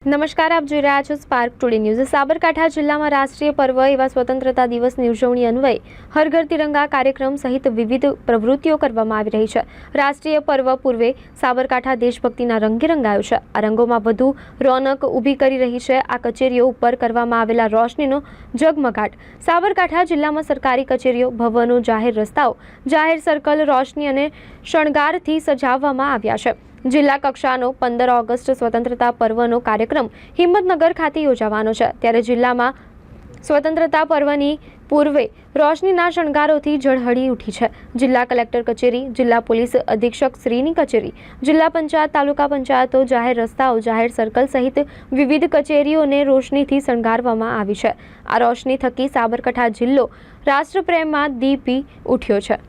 નમસ્કાર, આપ જોઈ રહ્યા છો સ્પાર્ક ટુડે ન્યૂઝ સાબરકાંઠા જિલ્લામાં રાષ્ટ્રીય પર્વ એવા સ્વતંત્રતા દિવસની ઉજવણી અન્વયે હર ઘર તિરંગા કાર્યક્રમ સહિત વિવિધ પ્રવૃત્તિઓ કરવામાં આવી રહી છે. રાષ્ટ્રીય પર્વ પૂર્વે સાબરકાંઠા દેશભક્તિના રંગે રંગાયો છે. આ રંગોમાં વધુ રોનક ઊભી કરી રહી છે. આ કચેરીઓ ઉપર કરવામાં આવેલા રોશનીનો ઝગમગાટ. સાબરકાંઠા જિલ્લામાં સરકારી કચેરીઓ, ભવનો, જાહેર રસ્તાઓ, જાહેર સર્કલ, રોશની અને શણગારથી સજાવવામાં આવ્યા છે. જિલ્લા કક્ષાનો પંદર ઓગસ્ટ સ્વતંત્રતા પર્વનો કાર્યક્રમ હિંમતનગર ખાતે યોજાવાનો છે. ત્યારે જિલ્લામાં સ્વતંત્રતા પર્વની પૂર્વે રોશનીના શણગારોથી ઝળહળી ઉઠી છે. જિલ્લા કલેક્ટર કચેરી, જિલ્લા પોલીસ અધિક્ષક શ્રીની કચેરી, જિલ્લા પંચાયત, તાલુકા પંચાયતો, જાહેર રસ્તાઓ, જાહેર સર્કલ સહિત વિવિધ કચેરીઓને રોશનીથી શણગારવામાં આવી છે. આ રોશની થકી સાબરકાંઠા જિલ્લો રાષ્ટ્રપ્રેમમાં દીપી ઉઠ્યો છે.